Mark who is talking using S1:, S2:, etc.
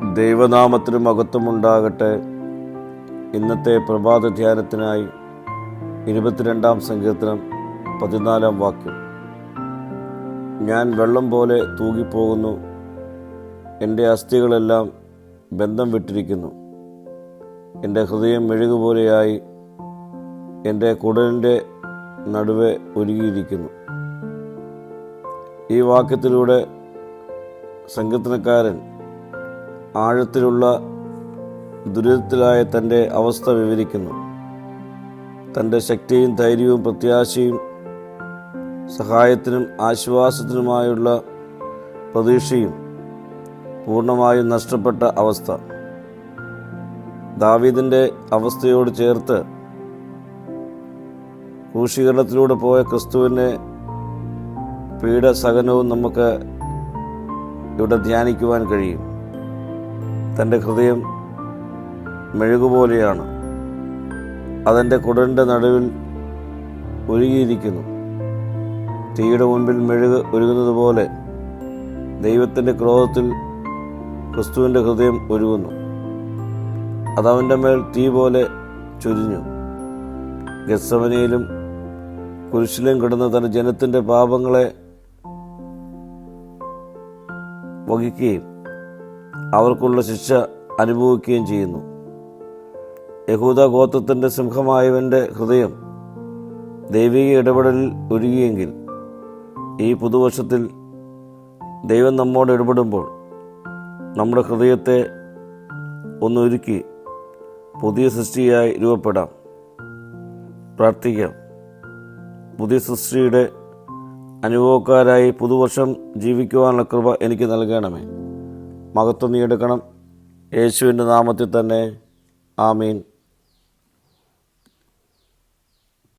S1: ദൈവനാമത്തിന് മഹത്വമുണ്ടാകട്ടെ. ഇന്നത്തെ പ്രഭാത ധ്യാനത്തിനായി ഇരുപത്തിരണ്ടാം സങ്കീർത്തനം പതിനാലാം വാക്യം. ഞാൻ വെള്ളം പോലെ തൂകിപ്പോകുന്നു. എന്റെ അസ്ഥികളെല്ലാം ബന്ധം വിട്ടിരിക്കുന്നു. എന്റെ ഹൃദയം മെഴുകുപോലെയായി എന്റെ കുടലിന്റെ നടുവെ ഒരുങ്ങിയിരിക്കുന്നു. ഈ വാക്യത്തിലൂടെ സങ്കീർത്തനക്കാരൻ ആഴത്തിലുള്ള ദുരിതത്തിലായ തന്റെ അവസ്ഥ വിവരിക്കുന്നു. തന്റെ ശക്തിയും ധൈര്യവും പ്രത്യാശയും സഹായത്തിനും ആശ്വാസത്തിനുമായുള്ള പ്രതീക്ഷയും പൂർണമായും നഷ്ടപ്പെട്ട അവസ്ഥ. ദാവീദിന്റെ അവസ്ഥയോട് ചേർത്ത് ക്രൂശീകരണത്തിലൂടെ പോയ ക്രിസ്തുവിന്റെ പീഡസഹനവും നമുക്ക് ഇവിടെ ധ്യാനിക്കുവാൻ കഴിയും. തന്റെ ഹൃദയം മെഴുകുപോലെയാണ്. അതെന്റെ കുടലിന്റെ നടുവിൽ ഒരുങ്ങിയിരിക്കുന്നു തീയുടെ മുൻപിൽ മെഴുക് ഒരുങ്ങുന്നത് പോലെ ദൈവത്തിന്റെ ക്രോധത്തിൽ ക്രിസ്തുവിന്റെ ഹൃദയം ഒരുങ്ങുന്നു. അതവന്റെ മേൽ തീ പോലെ ചൊരിഞ്ഞു. ഗസവനയിലും കുരിശിലും കിടന്ന തന്റെ ജനത്തിന്റെ പാപങ്ങളെ വഹിക്കുകയും അവർക്കുള്ള ശിക്ഷ അനുഭവിക്കുകയും ചെയ്യുന്നു. യഹൂദ ഗോത്രത്തിന്റെ സിംഹമായവന്റെ ഹൃദയം ദൈവിക ഇടപെടലിൽ ഒരുങ്ങിയെങ്കിൽ ഈ പുതുവർഷത്തിൽ ദൈവം നമ്മോട് ഇടപെടുമ്പോൾ നമ്മുടെ ഹൃദയത്തെ ഒന്നൊരുക്കി പുതിയ സൃഷ്ടിയായി രൂപപ്പെടാം. പ്രാർത്ഥിക്കാം. പുതിയ സൃഷ്ടിയുടെ അനുഭവക്കാരായി പുതുവർഷം ജീവിക്കുവാനുള്ള കൃപ എനിക്ക് നൽകണമേ. മഹത്വം നീ എടുക്കണം യേശുവിന്റെ നാമത്തിൽ തന്നെ. ആമീൻ.